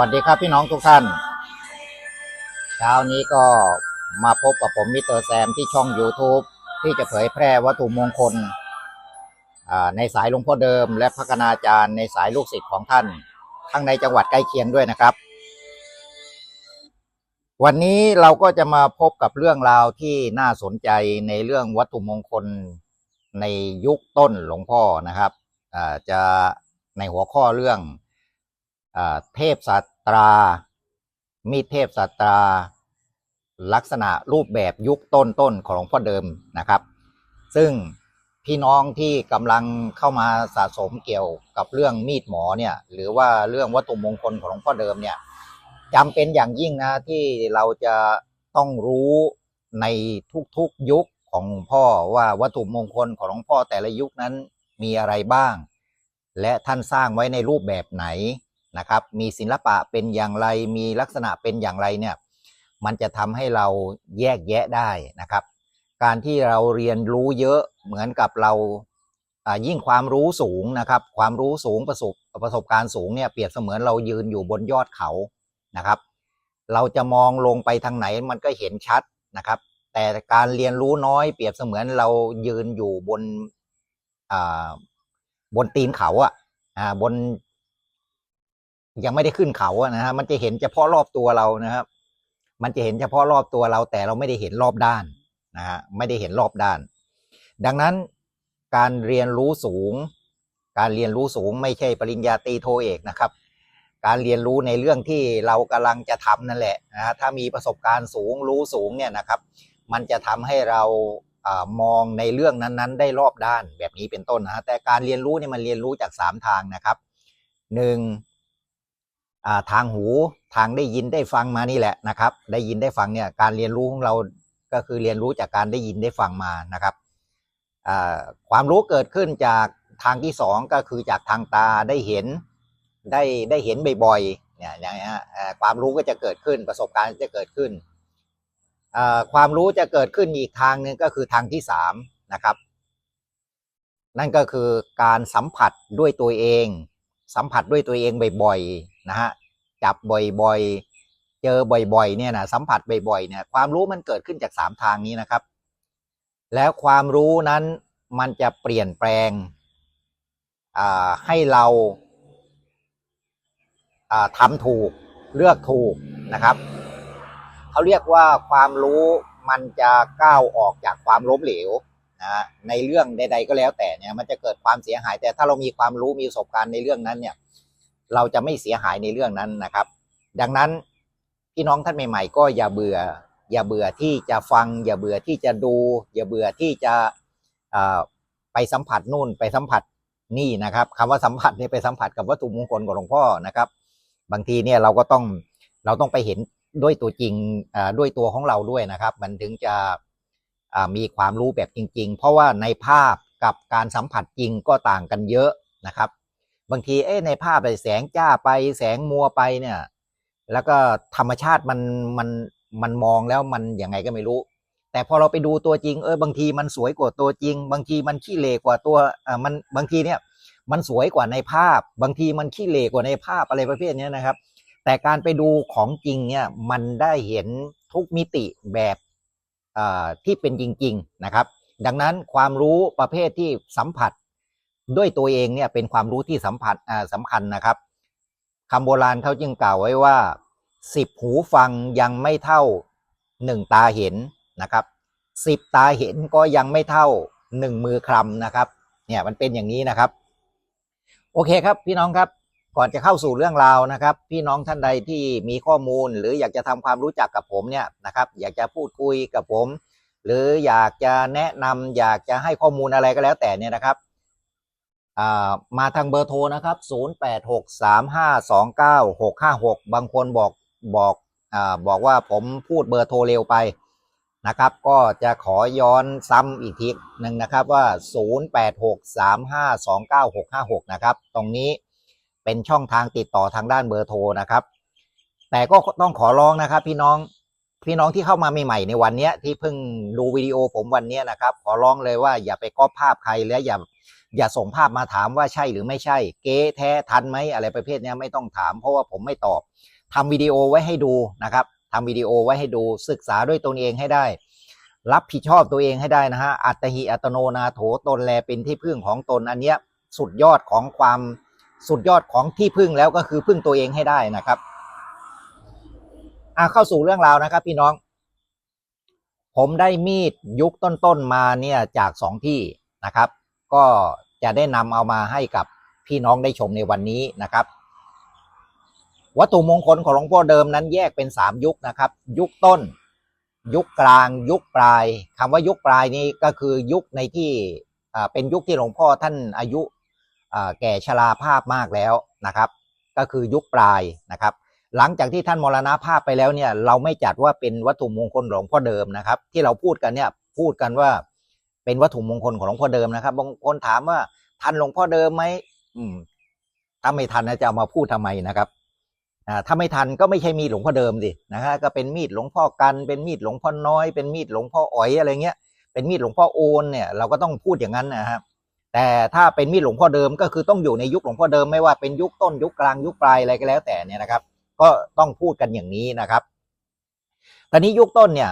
วัสดีครับพี่น้องทุกท่าน เช้านี้ก็มาพบกับผมมิสเตอร์แซมที่ช่อง YouTube ที่จะเผยแพร่วัตถุมงคลในสายหลวงพ่อเดิม และพัฒนาจารย์ในสายลูกศิษย์ของท่าน ทั้งในจังหวัดใกล้เคียงด้วยนะครับ วันนี้เราก็จะมาพบกับเรื่องราวที่น่าสนใจในเรื่องวัตถุมงคลในยุคต้นหลวงพ่อนะครับจะในหัวข้อเรื่อง เทพสัตรา มีเทพสัตรา ลักษณะรูปแบบยุคต้นต้นของหลวงพ่อเดิมนะครับ ซึ่งพี่น้องที่กำลังเข้ามาสะสมเกี่ยวกับเรื่องมีดหมอเนี่ยหรือว่าเรื่องวัตถุมงคลของหลวงพ่อเดิมเนี่ยจำเป็นอย่างยิ่งนะที่เราจะต้องรู้ในทุกๆยุคของหลวงพ่อว่าวัตถุมงคลของหลวงพ่อแต่ละยุคนั้นมีอะไรบ้าง และท่านสร้างไว้ในรูปแบบไหน นะครับ มีศิลปะเป็นอย่างไร มีลักษณะเป็นอย่างไรเนี่ย มันจะทำให้เราแยกแยะได้นะครับ การที่เราเรียนรู้เยอะเหมือนกับเรายิ่งความรู้สูงนะครับ ความรู้สูงประสบประสบการณ์สูงเนี่ยเปรียบเสมือนเรายืนอยู่บนยอดเขานะครับ เราจะมองลงไปทางไหนมันก็เห็นชัดนะครับ แต่การเรียนรู้น้อยเปรียบเสมือนเรายืนอยู่บนบนตีนเขาอะอ่าบน ยังไม่ได้ขึ้นเขาอะนะฮะมันจะเห็นเฉพาะรอบตัวเรานะครับ มันจะเห็นเฉพาะรอบตัวเรา แต่เราไม่ได้เห็นรอบด้านนะฮะไม่ได้เห็นรอบด้าน ดังนั้นการเรียนรู้สูง การเรียนรู้สูงไม่ใช่ปริญญาตรีโทเอกนะครับ การเรียนรู้ในเรื่องที่เรากำลังจะทำนั่นแหละนะฮะถ้ามีประสบการณ์สูงรู้สูงเนี่ยนะครับ มันจะทำให้เรามองในเรื่องนั้นๆ ได้รอบด้านแบบนี้เป็นต้นนะฮะแต่การเรียนรู้เนี่ยมันเรียนรู้จากสามทางนะครับหนึ่ง ทางหูทางได้ยินได้ฟังมานี่แหละนะครับ ได้ยินได้ฟังเนี่ยการเรียนรู้ของเราก็คือเรียนรู้จากการได้ยินได้ฟังมานะครับความรู้เกิดขึ้นจากทางที่สองก็คือจากทางตาได้เห็นได้ได้เห็นบ่อยๆเนี่ยอย่างเงี้ยความรู้ก็จะเกิดขึ้นประสบการณ์จะเกิดขึ้น ความรู้จะเกิดขึ้นอีกทางหนึ่งก็คือทางที่สามนะครับ นั่นก็คือการสัมผัสด้วยตัวเอง สัมผัสด้วยตัวเองบ่อย นะฮะจับบ่อยๆ เจอบ่อยๆเนี่ยนะสัมผัสบ่อยๆเนี่ยความรู้มันเกิดขึ้นจากสามทางนี้นะครับ แล้วความรู้นั้นมันจะเปลี่ยนแปลงให้เราาทำถูกเลือกถูกนะครับเขาเรียกว่าความรู้มันจะก้าวออกจากความล้มเหลวนะในเรื่องใด ๆ ก็แล้วแต่เนี่ยมันจะเกิดความเสียหาย แต่ถ้าเรามีความรู้มีประสบการณ์ในเรื่องนั้นเนี่ย เราจะไม่เสียหายในเรื่องนั้นนะครับ ดังนั้นพี่น้องท่านใหม่ ๆ ก็อย่าเบื่อ อย่าเบื่อที่จะฟัง อย่าเบื่อที่จะดู อย่าเบื่อที่จะไปสัมผัสนู่นไปสัมผัสนี่นะครับคำว่าสัมผัสเนี่ยไปสัมผัสกับวัตถุมงคลของหลวงพ่อนะครับ บางทีเนี่ยเราก็ต้องเราต้องไปเห็นด้วยตัวจริงด้วยตัวของเราด้วยนะครับ มันถึงจะมีความรู้แบบจริง ๆ เพราะว่าในภาพกับการสัมผัสจริงก็ต่างกันเยอะนะครับ บางทีเอ๊ะในภาพไปแสงจ้าไปแสงมัวไปเนี่ย แล้วก็ธรรมชาติมันมันมันมองแล้วมันยังไงก็ไม่รู้ แต่พอเราไปดูตัวจริง เออบางทีมันสวยกว่าตัวจริง บางทีมันขี้เหร่กว่าตัวอ่ามันบางทีเนี่ยมันสวยกว่าในภาพ บางทีมันขี้เหร่กว่าในภาพอะไรประเภทนี้นะครับ แต่การไปดูของจริงเนี่ยมันได้เห็นทุกมิติแบบอ่าที่เป็นจริง ๆนะครับ ดังนั้นความรู้ประเภทที่สัมผัส ด้วยตัวเองเนี่ยเป็นความรู้ที่สัมผัสสำคัญนะครับคำโบราณเขาจึงกล่าวไว้ว่าสิบหูฟังยังไม่เท่าหนึ่งตาเห็นนะครับสิบตาเห็นก็ยังไม่เท่าหนึ่งมือคลำนะครับ เนี่ยมันเป็นอย่างนี้นะครับ โอเคครับพี่น้องครับก่อนจะเข้าสู่เรื่องราวนะครับ พี่น้องท่านใดที่มีข้อมูล หรืออยากจะทำความรู้จักกับผมเนี่ยนะครับ อยากจะพูดคุยกับผม หรืออยากจะแนะนำอยากจะให้ข้อมูลอะไรก็แล้วแต่เนี่ยนะครับ มาทางเบอร์โทรนะครับ 0863529656 บางคนบอกบอกอบอกว่าผมพูดเบอร์โทรเร็วไปนะครับ ก็จะขอย้อนซ้ำอีกทีหนึ่งนะครับว่า 0863529656 นะครับ ตรงนี้เป็นช่องทางติดต่อทางด้านเบอร์โทรนะครับ แต่ก็ต้องขอร้องนะครับพี่น้องพี่น้องที่เข้ามาใหม่ๆในวันนี้ที่เพิ่งดูวิดีโอผมวันนี้นะครับ ขอร้องเลยว่าอย่าไปก๊อปภาพใครและอย่า อย่าส่งภาพมาถามว่าใช่หรือไม่ใช่ เก๊แท้ทันไหมอะไรประเภทนี้ไม่ต้องถามเพราะว่าผมไม่ตอบทำวิดีโอไว้ให้ดูนะครับทำวิดีโอไว้ให้ดูศึกษาด้วยตนเองให้ได้ รับผิดชอบตัวเองให้ได้นะฮะอัตหิอัตโนนาโถตนแลเป็นที่พึ่งของตนอันเนี้ยสุดยอดของความสุดยอดของที่พึ่งแล้วก็คือพึ่งตัวเองให้ได้นะครับอะเข้าสู่เรื่องราวนะครับ พี่น้อง ผมได้มีดยุคต้นๆมาเนี่ยจากสองที่นะครับ ก็จะได้นำเอามาให้กับพี่น้องได้ชมในวันนี้นะครับ วัตถุมงคลของหลวงพ่อเดิมนั้นแยกเป็นสามยุคนะครับ ยุคต้น ยุคกลาง ยุคปลายคำว่ายุคปลายนี้ก็คือยุคในที่เป็นยุคที่หลวงพ่อท่านอายุแก่ชราภาพมากแล้วนะครับ ก็คือยุคปลายนะครับ หลังจากที่ท่านมรณภาพไปแล้วเนี่ยเราไม่จัดว่าเป็นวัตถุมงคลหลวงพ่อเดิมนะครับ ที่เราพูดกันเนี่ยพูดกันว่า เป็นวัตถุมงคลของหลวงพ่อเดิมนะครับบางคนถามว่าทันหลวงพ่อเดิมไหมอืมถ้าไม่ทันนะจะเอามาพูดทำไมนะครับอ่าถ้าไม่ทันก็ไม่ใช่มีดหลวงพ่อเดิมดินะฮะก็เป็นมีดหลวงพ่อกัน เป็นมีดหลวงพ่อน้อย เป็นมีดหลวงพ่ออ๋อยอะไรเงี้ยเป็นมีดหลวงพ่อโอนเนี่ยเราก็ต้องพูดอย่างนั้นนะครับแต่ถ้าเป็นมีดหลวงพ่อเดิมก็คือต้องอยู่ในยุคหลวงพ่อเดิมไม่ว่าเป็นยุคต้นยุคกลางยุคปลายอะไรก็แล้วแต่เนี่ยนะครับ ก็ต้องพูดกันอย่างนี้นะครับตอนนี้ยุคต้นเนี่ย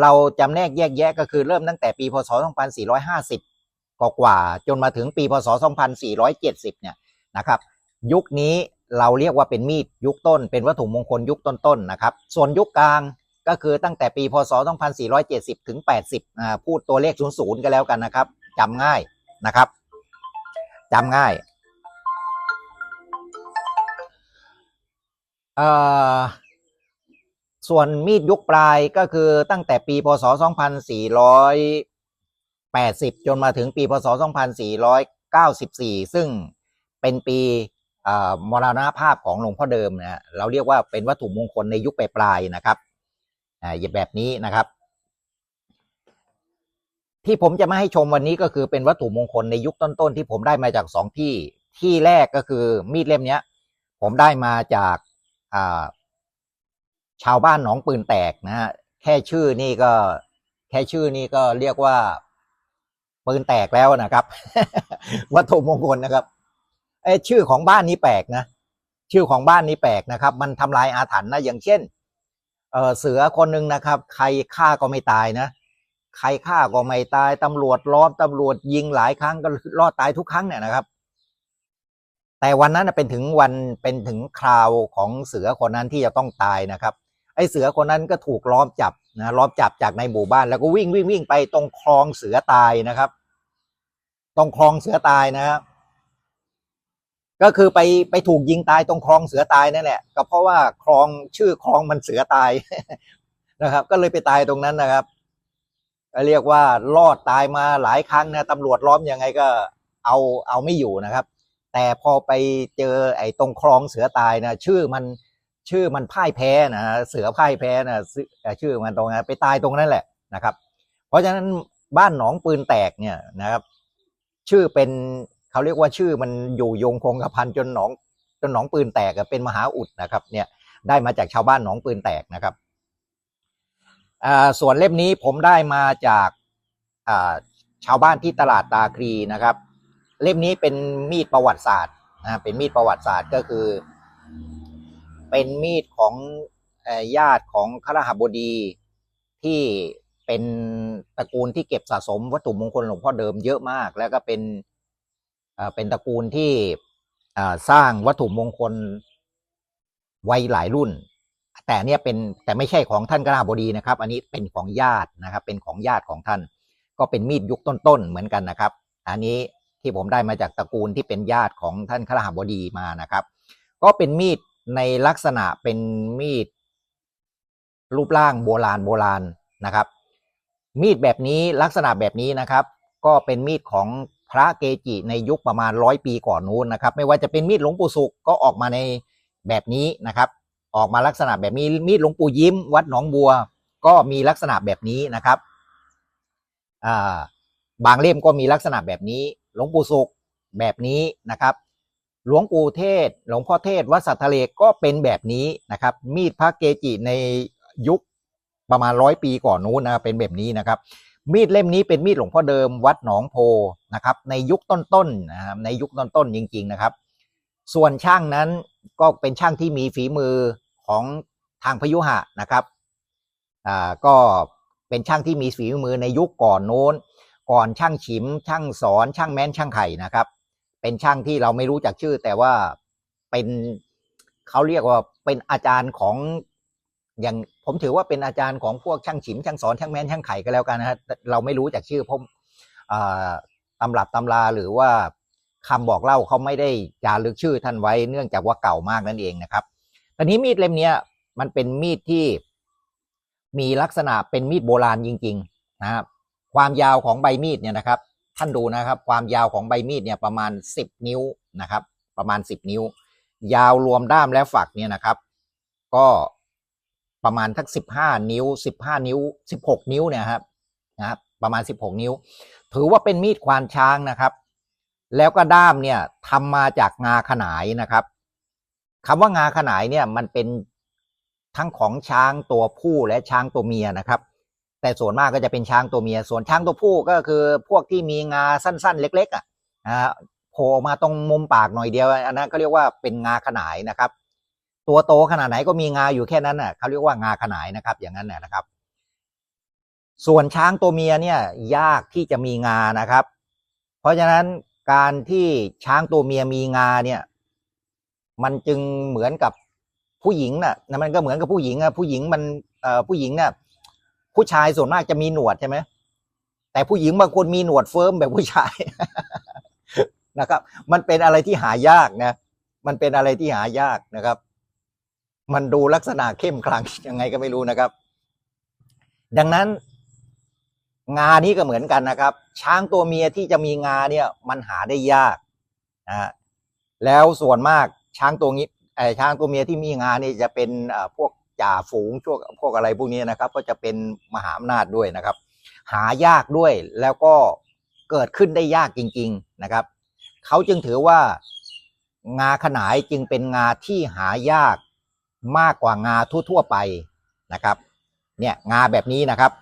เราจำแนกแยกแยะก็คือเริ่มตั้งแต่ปีพศ 2450กว่าจนมาถึงปีพศ 2470 เนี่ยนะครับ ยุคนี้เราเรียกว่าเป็นมีดยุคต้น เป็นวัตถุมงคลยุคต้นๆนะครับ ส่วนยุคกลางก็คือตั้งแต่ปีพศ 2470 ถึง 80อ่าพูดตัวเลข 00ก็แล้วกันนะครับจำง่ายนะครับจำง่ายเอ่อ ส่วนมีดยุคปลายก็คือตั้งแต่ปีพศ 2480 จนมาถึงปีพศ 2494 ซึ่งเป็นปีมรณภาพของหลวงพ่อเดิมนะเราเรียกว่าเป็นวัตถุมงคลในยุคปลายๆนะครับอ่าแบบนี้นะครับ ที่ผมจะมาให้ชมวันนี้ก็คือเป็นวัตถุมงคลในยุคต้นๆ ที่ผมได้มาจากสองที่ที่แรกก็คือมีดเล่มนี้ผมได้มาจากา ชาวบ้านหนองปืนแตกนะฮะแค่ชื่อนี่ก็ แค่ชื่อนี่ก็เรียกว่า ปืนแตกแล้วนะครับ วัตถุมงคลนะครับไอ้ชื่อของบ้านนี้แปลกนะชื่อของบ้านนี้แปลกนะครับ มันทำลายอาถรรพ์นะอย่างเช่นเออเสือคนหนึ่งนะครับ ใครฆ่าก็ไม่ตายนะใครฆ่าก็ไม่ตายตำรวจล้อมตำรวจยิงหลายครั้งก็รอดตายทุกครั้งเนี่ยนะครับ แต่วันนั้นเป็นถึงวันเป็นถึงคราวของเสือคนนั้นที่จะต้องตายนะครับ เสือคนนั้นก็ถูกล้อมจับนะล้อมจับจากในหมู่บ้านแล้วก็วิ่งวิ่งวิ่งไปตรงคลองเสือตายนะครับ ตรงคลองเสือตายนะครับก็คือไปไปถูกยิงตายตรงคลองเสือตายนั่นแหละก็เพราะว่าคลองชื่อคลองมันเสือตายนะครับ ก็เลยไปตายตรงนั้นนะครับเรียกว่ารอดตายมาหลายครั้งนะตำรวจล้อมยังไงก็เอาเอาไม่อยู่นะครับ แต่พอไปเจอไอ้ตรงคลองเสือตายนะชื่อมัน ชื่อมันพ่ายแพ้นะเสือพ่ายแพ้นะชื่อมันตรงนั้นไปตายตรงนั้นแหละนะครับ เพราะฉะนั้นบ้านหนองปืนแตกเนี่ยนะครับ ชื่อเป็นเขาเรียกว่าชื่อมันอยู่โยงคงกระพันจนหนองจนหนองปืนแตกเป็นมหาอุดนะครับ เนี่ยได้มาจากชาวบ้านหนองปืนแตกนะครับส่วนเล่มนี้ผมได้มาจากาชาวบ้านที่ตลาดตาครีนะครับ เล่มนี้เป็นมีดประวัติศาสตร์นะเป็นมีดประวัติศาสตร์ก็คือ เป็นมีดของญาติของขรหบดีที่เป็นตระกูลที่เก็บสะสมวัตถุมงคลหลวงพ่อเดิมเยอะมาก แล้วก็เป็นเป็นตระกูลที่สร้างวัตถุมงคลไว้หลายรุ่น แต่เนี่ยเป็นแต่ไม่ใช่ของท่านกราบดีนะครับ อันนี้เป็นของญาตินะครับ เป็นของญาติของท่าน ก็เป็นมีดยุคต้นๆเหมือนกันนะครับ อันนี้ที่ผมได้มาจากตระกูลที่เป็นญาติของท่านขรหบดีมานะครับ ก็เป็นมีด ในลักษณะเป็นมีด รูปร่างโบราณโบราณนะครับ มีดแบบนี้ลักษณะแบบนี้นะครับ ก็เป็นมีดของพระเกจิในยุคประมาณร้อยปีก่อนนู้นนะครับ ไม่ว่าจะเป็นมีดหลวงปู่สุขก็ออกมาในแบบนี้นะครับ ออกมาลักษณะแบบนี้มีดหลวงปู่ยิ้ม วัดหนองบัว ก็มีลักษณะแบบนี้นะครับบางเล่มก็มีลักษณะแบบนี้ หลวงปู่สุขแบบนี้นะครับ หลวงปู่เทศ หลวงพ่อเทศวัดสัตทะเลก็เป็นแบบนี้นะครับ มีดพระเกจิในยุคประมาณร้อยปีก่อนนู้นนะเป็นแบบนี้นะครับ มีดเล่มนี้เป็นมีดหลวงพ่อเดิมวัดหนองโพนะครับ ในยุคต้นๆนะครับในยุคต้นๆจริง ๆนะครับ ส่วนช่างนั้นก็เป็นช่างที่มีฝีมือของทางพยุหะนะครับอ่าก็เป็นช่างที่มีฝีมือในยุคก่อนโน้น ก่อนช่างฉิม ช่างสอนช่างแม้นช่างไข่นะครับ เป็นช่างที่เราไม่รู้จักชื่อ แต่ว่าเป็นเขาเรียกว่าเป็นอาจารย์ของอย่างผมถือว่าเป็นอาจารย์ของพวกช่างฉิมช่างสอนช่างแม้นช่างไข่ก็แล้วกันนะฮะเราไม่รู้จักชื่อเพราะตำรับตำราหรือว่าคำบอกเล่าเขาไม่ได้จารึกชื่อท่านไว้เนื่องจากว่าเก่ามากนั่นเองนะครับตอนนี้มีดเล่มเนี้ยมันเป็นมีดที่มีลักษณะเป็นมีดโบราณจริง ๆ นะครับ ความยาวของใบมีดเนี่ยนะครับ ท่านดูนะครับ ความยาวของใบมีดเนี่ยประมาณ 10 นิ้วนะครับ ประมาณ 10 นิ้ว ยาวรวมด้ามและฝักเนี่ยนะครับ ก็ประมาณทัก 15 นิ้ว 15 นิ้ว 16 นิ้วเนี่ยครับนะครับประมาณ 16 นิ้ว ถือว่าเป็นมีดควานช้างนะครับ แล้วก็ด้ามเนี่ยทำมาจากงาขนายนะครับคำว่างาขนายเนี่ยมันเป็นทั้งของช้างตัวผู้และช้างตัวเมียนะครับ แต่ส่วนมากก็จะเป็นช้างตัวเมีย ส่วนช้างตัวผู้ก็คือพวกที่มีงาสั้น ๆ เล็ก ๆ อะโผล่ออกมาตรงมุมปากหน่อยเดียวอันนั้นเขาเรียกว่าเป็นงาขนายนะครับ ตัวโตขนาดไหนก็มีงาอยู่แค่นั้นน่ะเขาเรียกว่างาขนายนะครับ อย่างนั้นน่ะนะครับ ส่วนช้างตัวเมียเนี่ยยากที่จะมีงานะครับ เพราะฉะนั้นการที่ช้างตัวเมียมีงาเนี่ย มันจึงเหมือนกับผู้หญิงน่ะนะมันก็เหมือนกับผู้หญิงอะผู้หญิงมันเอ่อผู้หญิงเนี่ย ผู้ชายส่วนมากจะมีหนวดใช่ไหมแต่ผู้หญิงบางคนมีหนวดเฟิร์มแบบผู้ชายนะครับ มันเป็นอะไรที่หายากนะ มันเป็นอะไรที่หายากนะครับ มันดูลักษณะเข้มขลังยังไงก็ไม่รู้นะครับ ดังนั้น งานี้ก็เหมือนกันนะครับ ช้างตัวเมียที่จะมีงาเนี่ย มันหาได้ยากนะแล้วส่วนมากช้างตัวนี้ไอช้างตัวเมียที่มีงานี่จะเป็นพวก จ่าฝูงพวกพวกอะไรพวกนี้นะครับ ก็จะเป็นมหาอำนาจด้วยนะครับ หายากด้วยแล้วก็เกิดขึ้นได้ยากจริง ๆนะครับ เขาจึงถือว่างาขนายจึงเป็นงาที่หายากมากกว่างาทั่ว ๆ ไปนะครับ เนี่ยงาแบบนี้นะครับ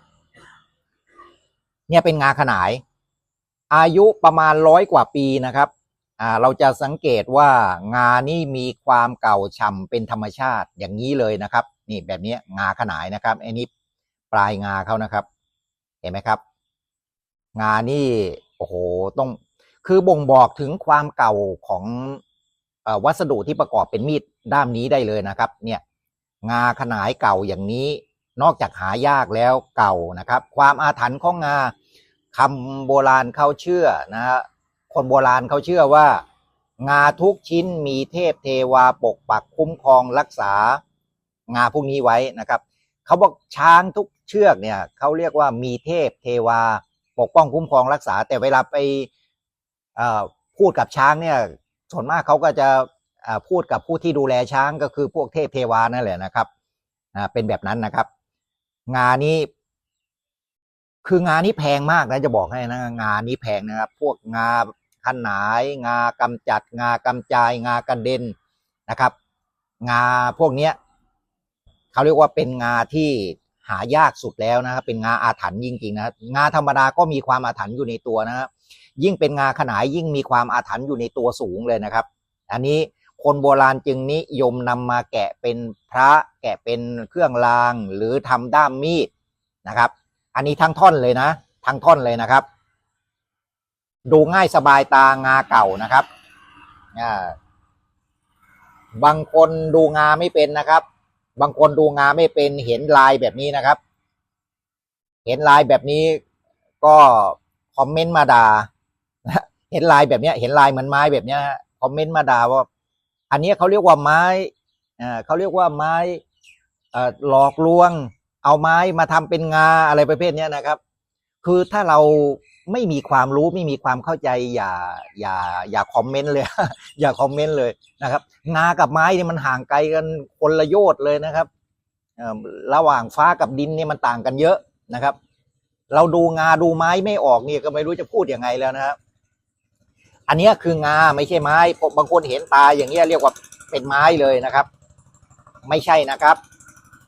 เนี่ยเป็นงาขนาย อายุประมาณร้อยกว่าปีนะครับอ่าเราจะสังเกตว่างานี่มีความเก่าฉ่ำเป็นธรรมชาติอย่างนี้เลยนะครับ นี่แบบนี้งาขนายนะครับอันนี้ปลายงาเขานะครับ เห็นไหมครับ งานี่โอ้โหต้องคือบ่งบอกถึงความเก่าของอวัสดุที่ประกอบเป็นมีดด้ามนี้ได้เลยนะครับ เนี่ย งาขนายเก่าอย่างนี้ นอกจากหายากแล้วเก่านะครับ ความอาถรรพ์ของงาคำโบราณเขาเชื่อนะฮะคนโบราณเขาเชื่อว่า งาทุกชิ้นมีเทพเทวาปกปักคุ้มครองรักษา งาพวกนี้ไว้นะครับเขาบอกช้างทุกเชือกเนี่ยเขาเรียกว่ามีเทพเทวาปกป้องคุ้มครองรักษา แต่เวลาไปพูดกับช้างเนี่ยส่วนมากเขาก็จะพูดกับผู้ที่ดูแลช้างก็คือพวกเทพเทวานั่นแหละนะครับเป็นแบบนั้นนะครับ งานนี้ คืองานนี้แพงมากนะจะบอกให้นะงานนี้แพงนะครับ พวกงาขนาย งากำจัด งากำจาย งากระเด็นนะครับ งาพวกเนี้ย เขาเรียกว่าเป็นงาที่หายากสุดแล้วนะครับเป็นงาอาถรรพ์จริงๆนะงาธรรมดาก็มีความอาถรรพ์อยู่ในตัวนะครับยิ่งเป็นงาขนายยิ่งมีความอาถรรพ์อยู่ในตัวสูงเลยนะครับ อันนี้คนโบราณจึงนิยมนำมาแกะเป็นพระแกะเป็นเครื่องรางหรือทำด้ามมีดนะครับ อันนี้ทั้งท่อนเลยนะ ทั้งท่อนเลยนะครับ ดูง่ายสบายตางาเก่านะครับบางคนดูงาไม่เป็นนะครับ บางคนดูงาไม่เป็นเห็นลายแบบนี้นะครับ เห็นลายแบบนี้ก็คอมเมนต์มาด่าเห็นลายแบบนี้เห็นลายเหมือนไม้แบบนี้คอมเมนต์มาด่าว่า อันนี้เขาเรียกว่าไม้อ่าเขาเรียกว่าไม้เอ่อหลอกลวง เอาไม้มาทำเป็นงาอะไรประเภทนี้นะครับ คือถ้าเรา ไม่มีความรู้ไม่มีความเข้าใจอย่าอย่าอย่าคอมเมนต์เลย อย่าคอมเมนต์เลยนะครับงากับไม้เนี่ยมันห่างไกลกันคนละโยชน์เลยนะครับระหว่างฟ้ากับดินเนี่ยมันต่างกันเยอะนะครับ เราดูงาดูไม้ไม่ออกเนี่ยก็ไม่รู้จะพูดยังไงแล้วนะครับ อันนี้คืองาไม่ใช่ไม้บางคนเห็นตาอย่างเงี้ยเรียกว่าเป็นไม้เลยนะครับ ไม่ใช่นะครับ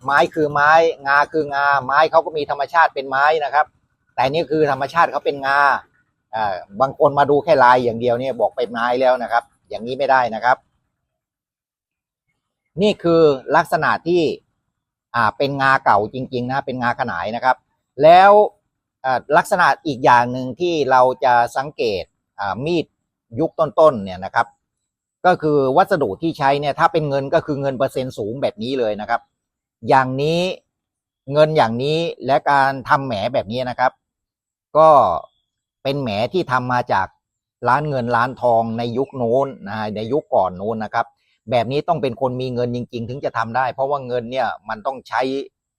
ไม้คือไม้ งาคืองา ไม้เขาก็มีธรรมชาติเป็นไม้นะครับ แต่นี่คือธรรมชาติเขาเป็นงาบางคนมาดูแค่ลายอย่างเดียวเนี่ยบอกเป็นไม้แล้วนะครับ อย่างนี้ไม่ได้นะครับ นี่คือลักษณะที่เป็นงาเก่าจริง ๆ นะเป็นงาขนายนะครับ แล้วลักษณะอีกอย่างหนึ่งที่เราจะสังเกตมีดยุคต้นๆเนี่ยนะครับ ก็คือวัสดุที่ใช้เนี่ยถ้าเป็นเงินก็คือเงินเปอร์เซ็นต์สูงแบบนี้เลยนะครับ อย่างนี้เงินอย่างนี้และการทำแหมแบบนี้นะครับ ก็เป็นแหมที่ทำมาจากร้านเงินร้านทองในยุคโน้นนะฮะในยุคก่อนโน้นนะครับ แบบนี้ต้องเป็นคนมีเงินจริง ๆ ถึงจะทำได้ เพราะว่าเงินเนี่ยมันต้องใช้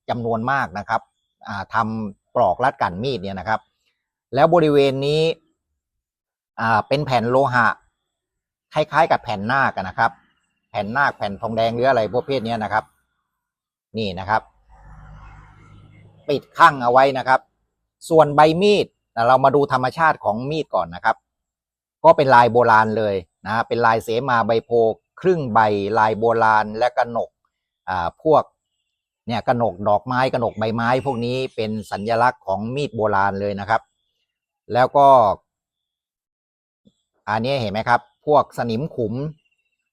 จำนวนมากนะครับอ่าทำปลอกรัดกันมีดเนี่ยนะครับ แล้วบริเวณนี้เป็นแผ่นโลหะ คล้ายๆ กับแผ่นนาคอะนะครับ แผ่นนาคแผ่นทองแดงหรืออะไรประเภทนี้นะครับ นี่นะครับ ปิดข้างเอาไว้นะครับ ส่วนใบมีดเรามาดูธรรมชาติของมีดก่อนนะครับ ก็เป็นลายโบราณเลยนะเป็นลายเสมาใบโพครึ่งใบลายโบราณและกระหนกอ่าพวกเนี่ยกระหนกดอกไม้กระหนกใบไม้ พวกนี้เป็นสัญลักษณ์ของมีดโบราณเลยนะครับ แล้วก็ อันนี้เห็นไหมครับ พวกสนิมขุม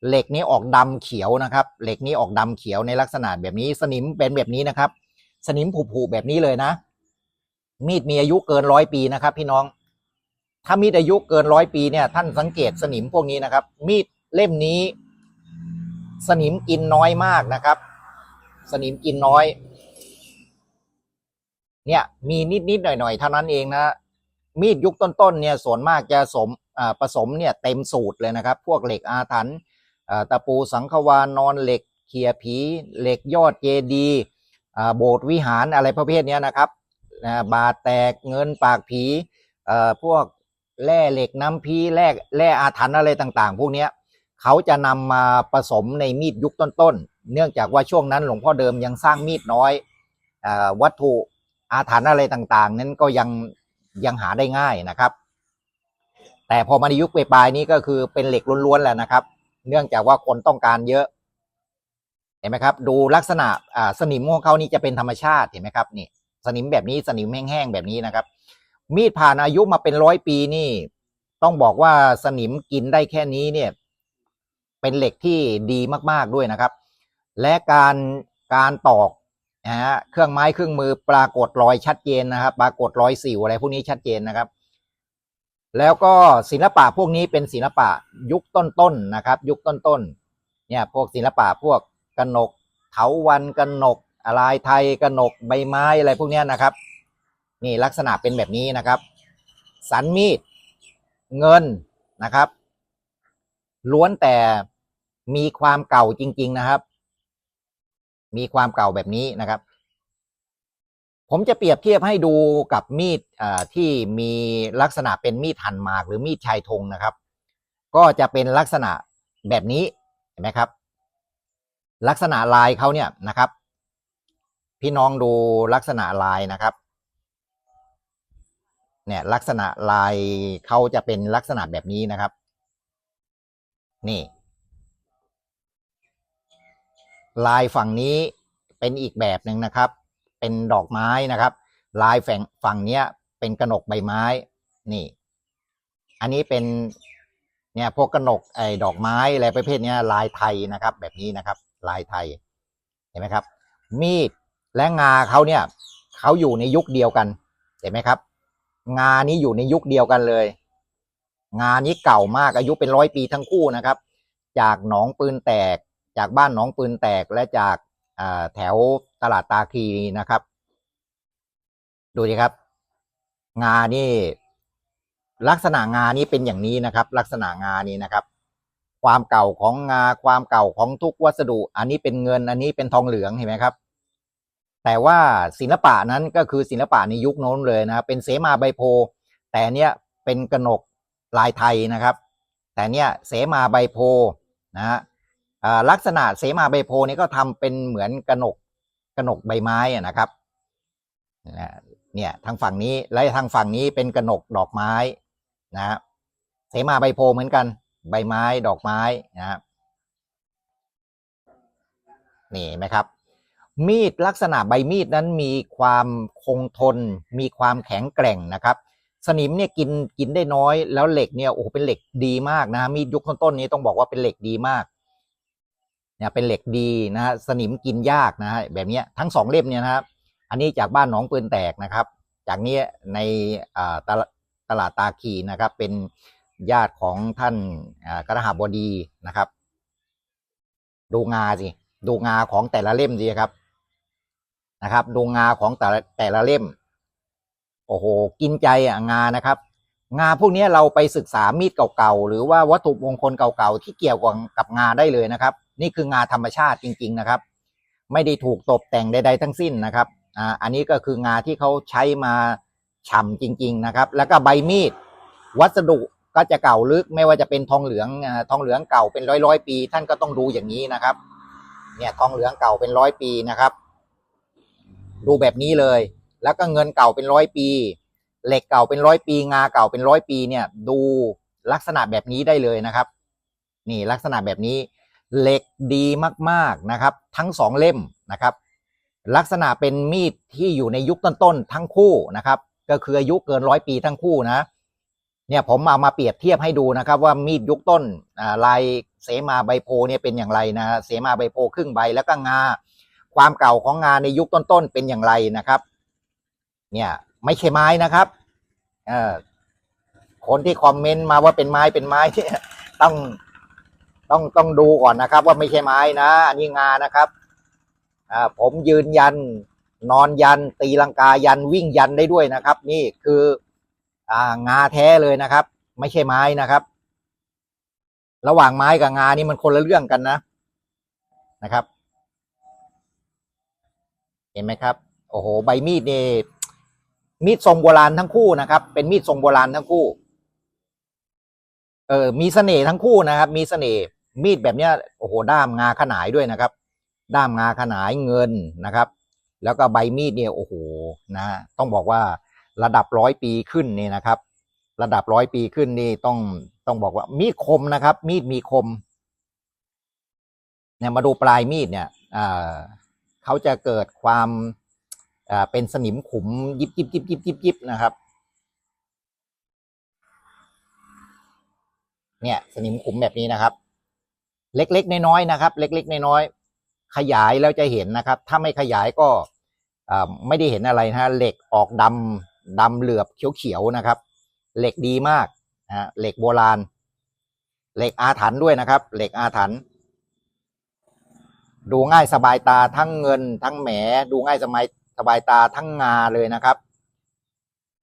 เหล็กนี้ออกดำเขียวนะครับ เหล็กนี้ออกดำเขียวในลักษณะแบบนี้ สนิมเป็นแบบนี้นะครับ สนิมผุๆแบบนี้เลยนะ มีดมีอายุเกินร้อยปีนะครับ พี่น้อง ถ้ามีดอายุเกินร้อยปีเนี่ย ท่านสังเกตสนิมพวกนี้นะครับ มีดเล่มนี้ สนิมกินน้อยมากนะครับ สนิมกินน้อย เนี่ย มีนิดๆหน่อยๆเท่านั้นเองนะมีดยุคต้นๆเนี่ยส่วนมากจะสมผสมเนี่ยเต็มสูตรเลยนะครับ พวกเหล็กอาถรรพ์ตะปูสังขวานนอนเหล็กเขียผี เหล็กยอดเจดีย์โบสถ์วิหารอะไรประเภทเนี้ยนะครับ อ่าบาทแตกเงินปากผีเอ่อพวกแร่เหล็กน้ำพีแร่แร่อาถรรพ์อะไรต่างๆ พวกเนี้ยเขาจะนำมาผสมในมีดยุคต้นๆ เนื่องจากว่าช่วงนั้นหลวงพ่อเดิมยังสร้างมีดน้อยอวัตถุอาถรรพ์อะไรต่าง ๆ นั้นก็ยังยังหาได้ง่ายนะครับ แต่พอมาในยุคปลายๆนี้ก็คือเป็นเหล็กล้วนๆแล้วนะครับ เนื่องจากว่าคนต้องการเยอะ เห็นไหมครับ ดูลักษณะสนิมของเขานี่จะเป็นธรรมชาติเห็นไหมครับนี่ สนิมแบบนี้สนิมแห้งๆแบบนี้นะครับ มีดผ่านอายุมาเป็นร้อยปีนี่ ต้องบอกว่าสนิมกินได้แค่นี้เนี่ย เป็นเหล็กที่ดีมากๆด้วยนะครับ และการการตอกนะฮะเครื่องไม้เครื่องมือปรากฏรอยชัดเจนนะครับ ปรากฏรอยสิวอะไรพวกนี้ชัดเจนนะครับ แล้วก็ศิลปะพวกนี้เป็นศิลปะยุคต้นๆนะครับ ยุคต้นๆเนี่ย พวกศิลปะพวกกนกเถาวันกนก ลายไทยกนกใบไม้อะไรพวกนี้นะครับ นี่ลักษณะเป็นแบบนี้นะครับ สันมีดเงินนะครับ ล้วนแต่มีความเก่าจริง ๆนะครับ มีความเก่าแบบนี้นะครับ ผมจะเปรียบเทียบให้ดูกับมีดที่มีลักษณะเป็นมีดหั่นหมาก หรือมีดชายธงนะครับ ก็จะเป็นลักษณะแบบนี้เห็นไหมครับ ลักษณะลายเขาเนี่ยนะครับ พี่น้องดูลักษณะลายนะครับ เนี่ยลักษณะลายเขาจะเป็นลักษณะแบบนี้นะครับ นี่ ลายฝั่งนี้เป็นอีกแบบหนึ่งนะครับ เป็นดอกไม้นะครับ ลายฝั่งฝั่งเนี้ยเป็นกระหนกใบไม้ นี่ อันนี้เป็นเนี่ยพวกกระหนกไอ้ดอกไม้อะไรประเภทเนี้ยลายไทยนะครับ แบบนี้นะครับ ลายไทยเห็นไหมครับ มีด และงาเขาเนี่ยเขาอยู่ในยุคเดียวกัน เห็นไหมครับ งานี้อยู่ในยุคเดียวกันเลย งานนี้เก่ามากอายุเป็นร้อยปีทั้งคู่นะครับ จากหนองปืนแตก จากบ้านหนองปืนแตกและจากแถวตลาดตาคีนะครับ ดูดิครับ งานี่ ลักษณะงานี้เป็นอย่างนี้นะครับ ลักษณะงานี้นะครับ ความเก่าของงาความเก่าของทุกวัสดุ อันนี้เป็นเงิน อันนี้เป็นทองเหลืองเห็นไหมครับ แต่ว่าศิลปะนั้นก็คือศิลปะในยุคโน้นเลยนะครับเป็นเสมาใบโพ แต่เนี้ยเป็นกระหนกลายไทยนะครับ แต่เนี้ยเสมาใบโพนะฮะลักษณะเสมาใบโพนี่ก็ทำเป็นเหมือนกระหนกกระหนกใบไม้นะครับนะเนี่ยทางฝั่งนี้และทางฝั่งนี้เป็นกระหนกดอกไม้นะฮะเสมาใบโพเหมือนกัน ใบไม้ดอกไม้นะครับนี่ไหมครับ มีดลักษณะใบมีดนั้นมีความคงทน มีความแข็งแกร่งนะครับ สนิมเนี่ยกินกินได้น้อย แล้วเหล็กเนี่ยโอ้โหเป็นเหล็กดีมากนะมีดยุคต้นๆนี้ต้องบอกว่าเป็นเหล็กดีมากเนี่ยเป็นเหล็กดีนะฮะสนิมกินยากนะฮะแบบนี้ทั้งสองเล่มเนี่ยนะครับ อันนี้จากบ้านหนองปืนแตกนะครับ จากนี้ในตลาดตลาดตาคีนะครับเป็นญาติของท่านกระหาบดีนะครับ ดูงาสิดูงาของแต่ละเล่มสิครับ นะครับ ดูงาของแต่ละแต่ละเล่ม โอ้โห กินใจอะงานะครับ งาพวกนี้เราไปศึกษามีดเก่าๆ หรือว่าวัตถุมงคลเก่าๆ ที่เกี่ยวกับกับงาได้เลยนะครับ นี่คืองาธรรมชาติจริง ๆนะครับ ไม่ได้ถูกตกแต่งใด ๆ ทั้งสิ้นนะครับอ่าอันนี้ก็คืองาที่เขาใช้มาฉ่ำจริง ๆนะครับ แล้วก็ใบมีด วัสดุก็จะเก่าลึกไม่ว่าจะเป็นทองเหลืองทองเหลืองเก่าเป็นร้อยร้อยๆปี ท่านก็ต้องดูอย่างนี้นะครับ เนี่ยทองเหลืองเก่าเป็นร้อยปีนะครับ ดูแบบนี้เลย แล้วก็เงินเก่าเป็นร้อยปี เหล็กเก่าเป็นร้อยปี งาเก่าเป็นร้อยปีเนี่ย ดูลักษณะแบบนี้ได้เลยนะครับ นี่ลักษณะแบบนี้ เหล็กดีมากๆนะครับ ทั้งสองเล่มนะครับ ลักษณะเป็นมีดที่อยู่ในยุคต้นๆทั้งคู่นะครับ ก็คืออายุเกินร้อยปีทั้งคู่นะเนี่ยผมเอามาเปรียบเทียบให้ดูนะครับ ว่ามีดยุคต้นลายเสมาใบโพเนี่ยเป็นอย่างไรนะเสมาใบโพครึ่งใบแล้วก็งา ความเก่าของงานในยุคต้นๆเป็นอย่างไรนะครับ เนี่ยไม่ใช่ไม้นะครับ เออคนที่คอมเมนต์มาว่าเป็นไม้เป็นไม้ที่ต้องต้องต้องดูก่อนนะครับ ว่าไม่ใช่ไม้นะ อันนี้งานะครับอ่าผมยืนยัน นอนยัน ตีลังกายันวิ่งยันได้ด้วยนะครับ นี่คืออ่างาแท้เลยนะครับ ไม่ใช่ไม้นะครับ ระหว่างไม้กับงานี่มันคนละเรื่องกันนะนะครับ เห็นไหมครับ โอ้โห ใบมีดเนี่มีดทรงโบราณทั้งคู่นะครับ เป็นมีดทรงโบราณทั้งคู่ เออมีเสน่ห์ทั้งคู่นะครับ มีเสน่ห์มีดแบบเนี้ยโอ้โหด้ามงาขนายด้วยนะครับ ด้ามงาขนายเงินนะครับ แล้วก็ใบมีดเนี่ยโอ้โหนะต้องบอกว่าระดับร้อยปีขึ้นนี่นะครับ ระดับร้อยปีขึ้นนี่ต้องต้องบอกว่ามีดคมนะครับ มีดมีคมเนี่ยมาดูปลายมีดเนี่ยอ่า เขาจะเกิดความเป็นสนิมขุมยิบยิบยิบยิบยิบยิบนะครับ เนี่ยสนิมขุมแบบนี้นะครับ เล็กๆน้อยๆนะครับ เล็กๆน้อยๆขยายแล้วจะเห็นนะครับ ถ้าไม่ขยายก็ไม่ได้เห็นอะไรนะเหล็กออกดำดำเหลือบเขียวๆนะครับ เหล็กดีมากนะเหล็กโบราณ เหล็กอาถรรพ์ด้วยนะครับ เหล็กอาถรรพ์ ดูง่ายสบายตาทั้งเงินทั้งแหม ดูง่ายสบายสบายตาทั้งงาเลยนะครับ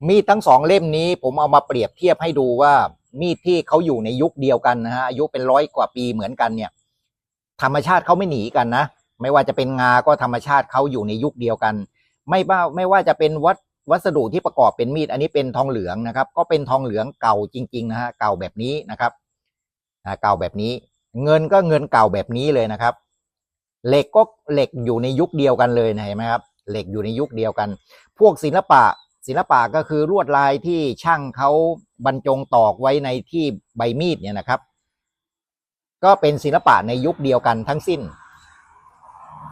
มีดทั้งสองเล่มนี้ผมเอามาเปรียบเทียบให้ดูว่า มีดที่เขาอยู่ในยุคเดียวกันนะฮะอายุเป็นร้อยกว่าปีเหมือนกันเนี่ย ธรรมชาติเขาไม่หนีกันนะไม่ว่าจะเป็นงาก็ธรรมชาติเขาอยู่ในยุคเดียวกัน ไม่ว่าไม่ว่าจะเป็นวัดวัสดุที่ประกอบเป็นมีด อันนี้เป็นทองเหลืองนะครับ ก็เป็นทองเหลืองเก่าจริงๆนะฮะเก่าแบบนี้นะครับเก่าแบบนี้ เงินก็เงินเก่าแบบนี้เลยนะครับ เหล็กก็เหล็กอยู่ในยุคเดียวกันเลยนะเห็นไหมครับเหล็กอยู่ในยุคเดียวกัน พวกศิลปะศิลปะก็คือลวดลายที่ช่างเขาบรรจงตอกไว้ในที่ใบมีดเนี่ยนะครับ ก็เป็นศิลปะในยุคเดียวกันทั้งสิ้น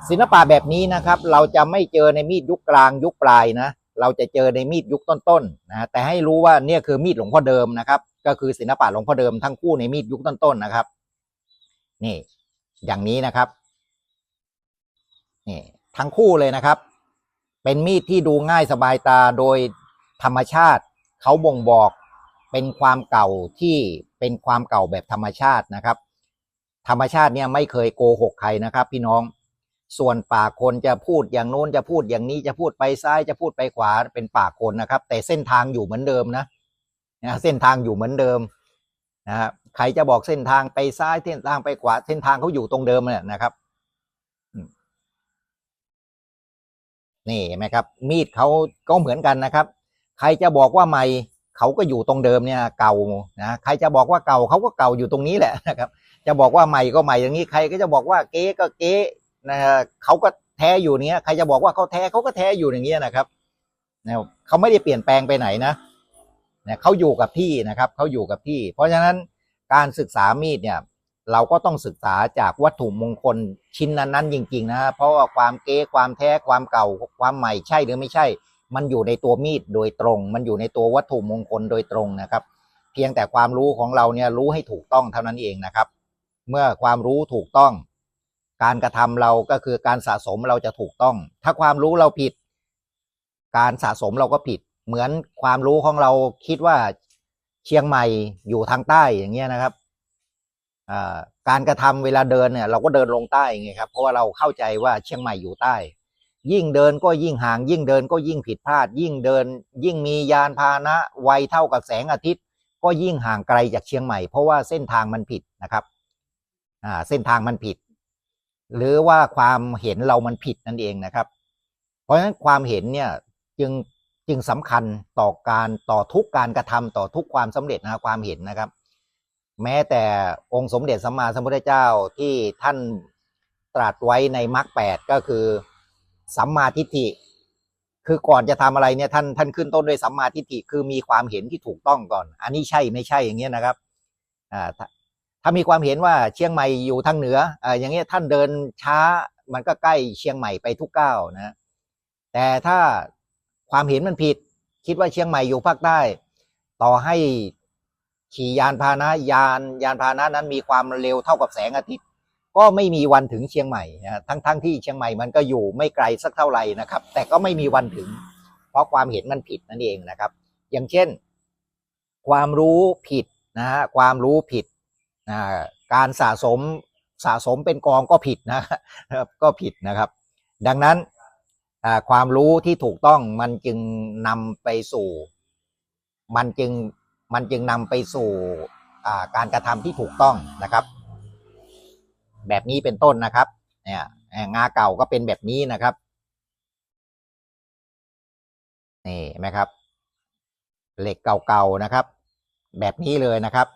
ศิลปะแบบนี้นะครับ เราจะไม่เจอในมีดยุคกลางยุคปลายนะเราจะเจอในมีดยุคต้นๆนะแต่ให้รู้ว่าเนี่ยคือมีดหลวงพ่อเดิมนะครับ ก็คือศิลปะหลวงพ่อเดิมทั้งคู่ในมีดยุคต้นๆนะครับ นี่ อย่างนี้นะครับ นี่ทั้งคู่เลยนะครับ เป็นมีดที่ดูง่ายสบายตาโดยธรรมชาติเขาบ่งบอกเป็นความเก่าที่เป็นความเก่าแบบธรรมชาตินะครับ ธรรมชาติเนี่ยไม่เคยโกหกใครนะครับ พี่น้องส่วนปากคนจะพูดอย่างโน้นจะพูดอย่างนี้จะพูดไปซ้ายจะพูดไปขวาเป็นปากคนนะครับ แต่เส้นทางอยู่เหมือนเดิมนะนะเส้นทางอยู่เหมือนเดิมนะครับใครจะบอกเส้นทางไปซ้ายเส้นทางไปขวาเส้นทางเขาอยู่ตรงเดิมเนี่ยนะครับ นี่เห็นไหมครับ มีดเขาก็เหมือนกันนะครับ ใครจะบอกว่าใหม่เขาก็อยู่ตรงเดิมเนี่ยเก่านะใครจะบอกว่าเก่าเขาก็เก่าอยู่ตรงนี้แหละนะครับ จะบอกว่าใหม่ก็ใหม่อย่างนี้ใครก็จะบอกว่าเก๊ก็เก๊นะเขาก็แท้อยู่เนี้ยใครจะบอกว่าเขาแท้เขาก็แท้อยู่อย่างเงี้ยนะครับนะเขาไม่ได้เปลี่ยนแปลงไปไหนนะนะเขาอยู่กับที่นะครับเขาอยู่กับที่ เพราะฉะนั้นการศึกษามีดเนี่ย เราก็ต้องศึกษาจากวัตถุมงคลชิ้นนั้นๆจริง ๆ นะเพราะว่าความเก๊ความแท้ความเก่าความใหม่ใช่หรือไม่ใช่ มันอยู่ในตัวมีดโดยตรง มันอยู่ในตัววัตถุมงคลโดยตรงนะครับ เพียงแต่ความรู้ของเราเนี่ยรู้ให้ถูกต้องเท่านั้นเองนะครับ เมื่อความรู้ถูกต้อง การกระทำเราก็คือการสะสมเราจะถูกต้อง ถ้าความรู้เราผิด การสะสมเราก็ผิด เหมือนความรู้ของเราคิดว่าเชียงใหม่อยู่ทางใต้อย่างเงี้ยนะครับ การกระทำเวลาเดินเนี่ยเราก็เดินลงใต้ไงครับเพราะว่าเราเข้าใจว่าเชียงใหม่อยู่ใต้ ยิ่งเดินก็ยิ่งห่าง ยิ่งเดินก็ยิ่งผิดพลาด ยิ่งเดิน ยิ่งมียานพาหนะไวเท่ากับแสงอาทิตย์ ก็ยิ่งห่างไกลจากเชียงใหม่ เพราะว่าเส้นทางมันผิดนะครับเส้นทางมันผิด หรือว่าความเห็นเรามันผิดนั่นเองนะครับ เพราะฉะนั้นความเห็นเนี่ยจึงจึงสำคัญต่อการต่อทุกการกระทำต่อทุกความสำเร็จนะความเห็นนะครับ แม้แต่องค์สมเด็จสัมมาสัมพุทธเจ้าที่ท่านตรัสไว้ในมรรคแปดก็คือสัมมาทิฏฐิ คือก่อนจะทำอะไรเนี่ยท่านท่านขึ้นต้นด้วยสัมมาทิฏฐิคือมีความเห็นที่ถูกต้องก่อน อันนี้ใช่ไม่ใช่อย่างเงี้ยนะครับอ่าถ้าถ้ามีความเห็นว่าเชียงใหม่อยู่ทางเหนืออ่าอย่างเงี้ยท่านเดินช้ามันก็ใกล้เชียงใหม่ไปทุกก้าวนะแต่ถ้าความเห็นมันผิดคิดว่าเชียงใหม่อยู่ภาคใต้ ต่อให้ ขี่ยานพาหนะยานยานพาหนะนั้นมีความเร็วเท่ากับแสงอาทิตย์ ก็ไม่มีวันถึงเชียงใหม่นะทั้งทั้งที่เชียงใหม่มันก็อยู่ไม่ไกลสักเท่าไหร่นะครับ แต่ก็ไม่มีวันถึง เพราะความเห็นมันผิดนั่นเองนะครับ อย่างเช่น ความรู้ผิดนะฮะความรู้ผิดนะการสะสมสะสมเป็นกองก็ผิดนะครับก็ผิดนะครับ ดังนั้นความรู้ที่ถูกต้องมันจึงนำไปสู่ มันจึง มันจึงนำไปสู่การกระทำที่ถูกต้องนะครับ แบบนี้เป็นต้นนะครับเนี่ยงาเก่าก็เป็นแบบนี้นะครับนี่เห็นไหมครับ เหล็กเก่าๆนะครับ แบบนี้เลยนะครับ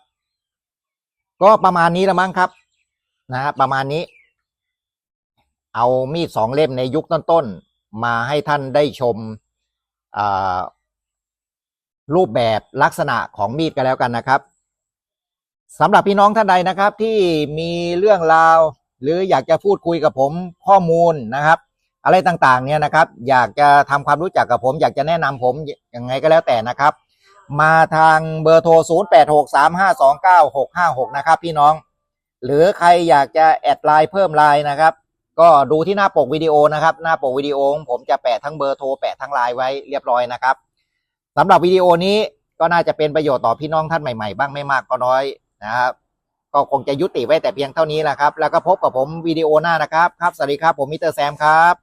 ก็ประมาณนี้ละมั้งครับนะฮะประมาณนี้ เอามีดสองเล่มในยุคต้นๆมาให้ท่านได้ชมอ่า รูปแบบลักษณะของมีดกันแล้วกันนะครับสำหรับพี่น้องท่านใดนะครับที่มีเรื่องราว หรืออยากจะพูดคุยกับผมข้อมูลนะครับ อะไรต่างๆเนี่ยนะครับ อยากจะทำความรู้จักกับผม อยากจะแนะนำผมยังไงก็แล้วแต่นะครับ มาทางเบอร์โทร 0 8 6 3 5 2 9 6 5 6 นะครับ พี่น้อง หรือใครอยากจะแอดไลน์เพิ่มไลน์นะครับ ก็ดูที่หน้าปกวิดีโอนะครับ หน้าปกวิดีโอผมจะแปะทั้งเบอร์โทรแปะทั้งไลน์ไว้เรียบร้อยนะครับ สำหรับวิดีโอนี้ก็น่าจะเป็นประโยชน์ต่อพี่น้องท่านใหม่ๆ บ้างไม่มากก็น้อยนะครับ ก็คงจะยุติไว้แต่เพียงเท่านี้แหละครับ แล้วก็พบกับผมวิดีโอหน้านะครับ ครับ สวัสดีครับ ผมมิสเตอร์แซมครับ